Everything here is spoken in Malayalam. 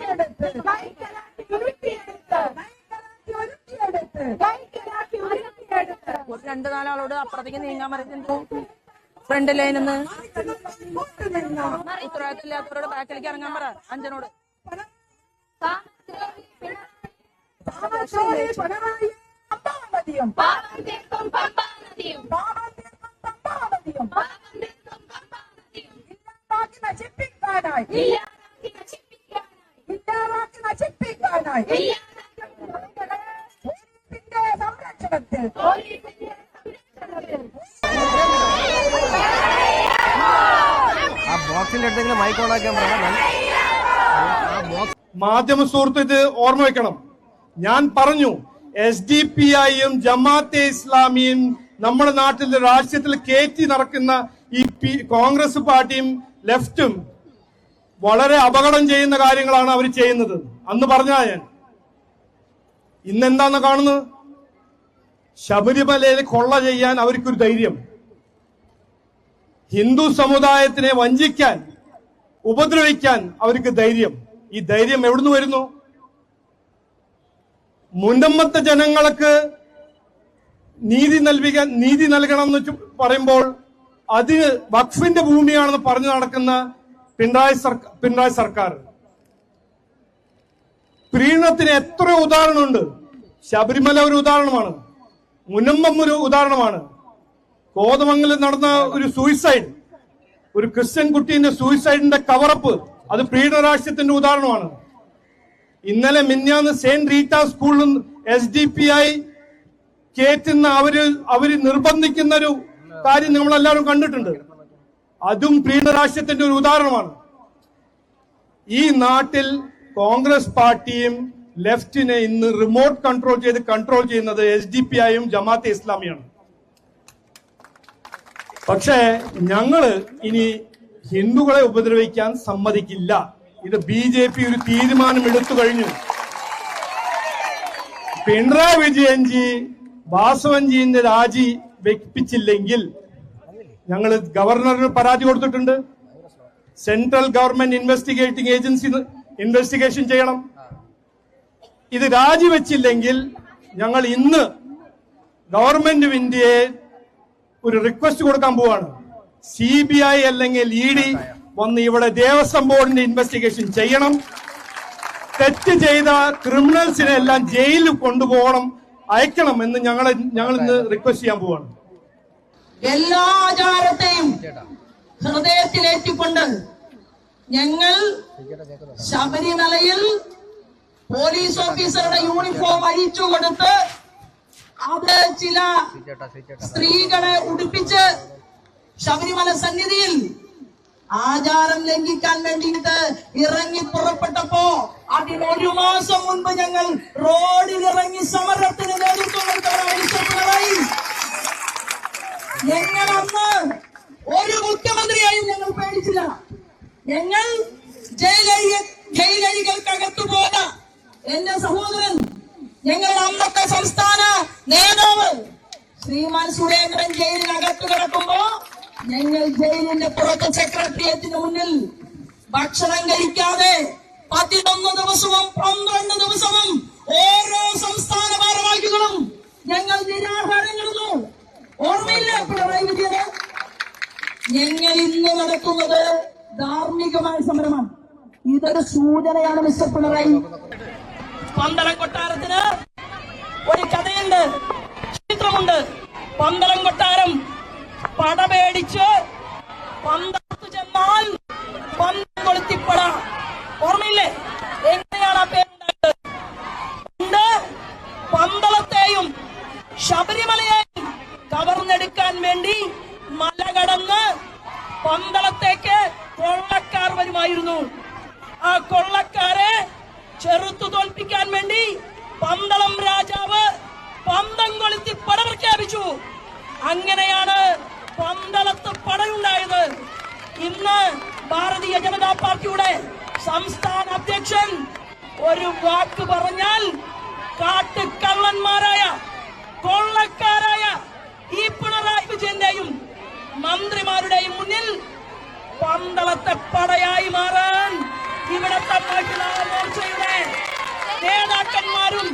കൈക്കലാക്കി കൈക്കലാക്കി കൈക്കലാക്കി ഉരുട്ടിയെടുത്ത്. ഒരു രണ്ട് നാലാളോട് അപ്പുറത്തേക്ക് നീങ്ങാൻ പറയുന്നുണ്ട്. ഫ്രണ്ട് ലൈനിൽ നിന്ന്. ഉത്തരവാദിത്തമില്ലാത്തവരോട് ബാക്കിലേക്ക് ഇറങ്ങാൻ പറ അഞ്ചനോട്. പിണറായി പിണറായി പാപം സംരക്ഷണത്തിൽ ആ മൈക്ക് മാധ്യമ സുഹൃത്ത് ഇത് ഓർമ്മ വെക്കണം. ഞാൻ പറഞ്ഞു എസ് ഡി പി ഐയും ജമാഅത്തെ ഇസ്ലാമിയും നമ്മുടെ നാട്ടിൽ രാഷ്ട്രീയത്തിൽ കയറ്റി നടക്കുന്ന ഈ കോൺഗ്രസ് പാർട്ടിയും ലെഫ്റ്റും വളരെ അപകടം ചെയ്യുന്ന കാര്യങ്ങളാണ് അവർ ചെയ്യുന്നത്. അന്ന് പറഞ്ഞാ ഞാൻ. ഇന്നെന്താന്ന് കാണുന്നത്? ശബരിമലയിൽ കൊള്ള ചെയ്യാൻ അവർക്കൊരു ധൈര്യം. ഹിന്ദു സമുദായത്തിനെ വഞ്ചിക്കാൻ ഉപദ്രവിക്കാൻ അവർക്ക് ധൈര്യം. ഈ ധൈര്യം എവിടുന്ന് വരുന്നു? മുന്നമ്മത്തെ ജനങ്ങൾക്ക് നീതി നൽകിക്കാൻ നീതി നൽകണം എന്ന് പറയുമ്പോൾ അതിന് വഖഫിന്റെ ഭൂമിയാണെന്ന് പറഞ്ഞു നടക്കുന്ന പിണറായി സർക്കാർ പിണറായി സർക്കാർ. പ്രീണത്തിന് എത്ര ഉദാഹരണമുണ്ട്? ശബരിമല ഒരു ഉദാഹരണമാണ്. മുനമ്പം ഒരു ഉദാഹരണമാണ്. കോതമംഗലം നടന്ന ഒരു സൂയിസൈഡ് ഒരു ക്രിസ്ത്യൻ കുട്ടീന്റെ സൂയിസൈഡിന്റെ കവറപ്പ് അത് പ്രീണരാഷ്ട്രത്തിന്റെ ഉദാഹരണമാണ്. ഇന്നലെ മിന്നാന്ന് സെയിന്റ് റീറ്റ സ്കൂളിൽ എസ് ഡി പി ആയി കയറ്റുന്ന അവർ അവർ നിർബന്ധിക്കുന്ന ഒരു കാര്യം നമ്മളെല്ലാവരും കണ്ടിട്ടുണ്ട്. അതും പ്രീണരാഷ്ട്രത്തിന്റെ ഒരു ഉദാഹരണമാണ്. ഈ നാട്ടിൽ കോൺഗ്രസ് പാർട്ടിയും ലെഫ്റ്റിനെ ഇന്ന് റിമോട്ട് കൺട്രോൾ ചെയ്ത് കൺട്രോൾ ചെയ്യുന്നത് എസ് ഡി പി ആയും ജമാഅത്തെ ഇസ്ലാമിയാണ്. പക്ഷേ ഞങ്ങൾ ഇനി ഹിന്ദുക്കളെ ഉപദ്രവിക്കാൻ സമ്മതിക്കില്ല. ഇത് ബി ജെ പി ഒരു തീരുമാനം എടുത്തു കഴിഞ്ഞു. പിണറായി വിജയൻജി വാസവൻജിന്റെ രാജി വെപ്പിച്ചില്ലെങ്കിൽ ഞങ്ങൾ ഗവർണറിന് പരാതി കൊടുത്തിട്ടുണ്ട്. Central government investigating agency investigation ചെയ്യണം. ഇത് രാജിവെച്ചില്ലെങ്കിൽ ഞങ്ങൾ ഇന്ന് ഗവൺമെന്റ് ഓഫ് ഇന്ത്യയെ ഒരു റിക്വസ്റ്റ് കൊടുക്കാൻ പോവാണ്. സി ബി ഐ അല്ലെങ്കിൽ ഇ ഡി വന്ന് ഇവിടെ ദേവസ്വം ബോർഡിന്റെ ഇൻവെസ്റ്റിഗേഷൻ ചെയ്യണം. തെറ്റ് ചെയ്ത ക്രിമിനൽസിനെ എല്ലാം ജയിലിൽ കൊണ്ടുപോകണം അയക്കണം എന്ന് ഞങ്ങൾ ഞങ്ങൾ ഇന്ന് റിക്വസ്റ്റ് ചെയ്യാൻ പോവാണ്. എല്ലാ ആചാരത്തെയും ഹൃദയത്തിലേറ്റിക്കൊണ്ട് ഞങ്ങൾ ശബരിമലയിൽ പോലീസ് ഓഫീസറുടെ യൂണിഫോം അഴിച്ചു കൊടുത്ത് അത് ചില സ്ത്രീകളെ ഉടുപ്പിച്ച് ശബരിമല സന്നിധിയിൽ ആചാരം ലംഘിക്കാൻ വേണ്ടിയിട്ട് ഇറങ്ങി പുറപ്പെട്ടപ്പോ അതിന് ഒരു മാസം മുൻപ് ഞങ്ങൾ റോഡിൽ ഇറങ്ങി സമരത്തിന് നേതൃത്വം കൊടുത്തവരായി ഞങ്ങൾ അന്ന് ഒരു മുഖ്യമന്ത്രിയായും ഞങ്ങൾ പേടിച്ചില്ല. ഞങ്ങൾ ജയിലഴി ജയിലഴികൾക്കകത്തു പോയ എന്റെ സഹോദരൻ ഞങ്ങളുടെ അന്നത്തെ സംസ്ഥാന നേതാവ് ശ്രീമാൻ സുരേന്ദ്രൻ ജയിലിനകത്ത് കിടക്കുമ്പോ ഞങ്ങൾ ജയിലിന്റെ പുറത്ത് സെക്രട്ടേറിയറ്റിന് മുന്നിൽ ഭക്ഷണം കഴിക്കാതെ പതിനൊന്ന് ദിവസവും പന്ത്രണ്ട് ദിവസവും ഓരോ സംസ്ഥാന ഭാരവാഹികളും ഞങ്ങൾ നിരാഹാരം കിടന്നു പിണറായി വിജയന് ഞങ്ങൾ ഇന്ന് നടക്കുന്നത് ധാർമ്മികമായ സമരമാണ്. ഇതൊരു സൂചനയാണ് മിസ്റ്റർ പിണറായി. പന്തളം കൊട്ടാരത്തിന് ഒരു കഥയുണ്ട്. ചിത്രമുണ്ട്. പന്തളം കൊട്ടാരം പടപേടിച്ച് പന്തളത്ത് കവർന്നെടുക്കാൻ വേണ്ടി മല കടന്ന് പന്തളത്തേക്ക് കൊള്ളക്കാർ വരുമായിരുന്നു. ആ കൊള്ളക്കാരെ ചെറുത്തു തോൽപ്പിക്കാൻ വേണ്ടി പന്തളം രാജാവ് പന്തം കൊളുത്തി പട പ്രഖ്യാപിച്ചു. അങ്ങനെയാണ് പന്തളത്ത് പടയുണ്ടായത് ഇന്ന് ഭാരതീയ ജനതാ പാർട്ടിയുടെ സംസ്ഥാന അധ്യക്ഷൻ ഒരു വാക്ക് പറഞ്ഞാൽ കാട്ടുകള്ളന്മാരായ കൊള്ളക്കാരായ ഈ പിണറായി വിജയന്റെയും മന്ത്രിമാരുടെയും മുന്നിൽ പന്തളത്തെ പടയായി മാറാൻ ഇവിടത്തെ മഹിളാ മോർച്ചയുടെ നേതാക്കന്മാരും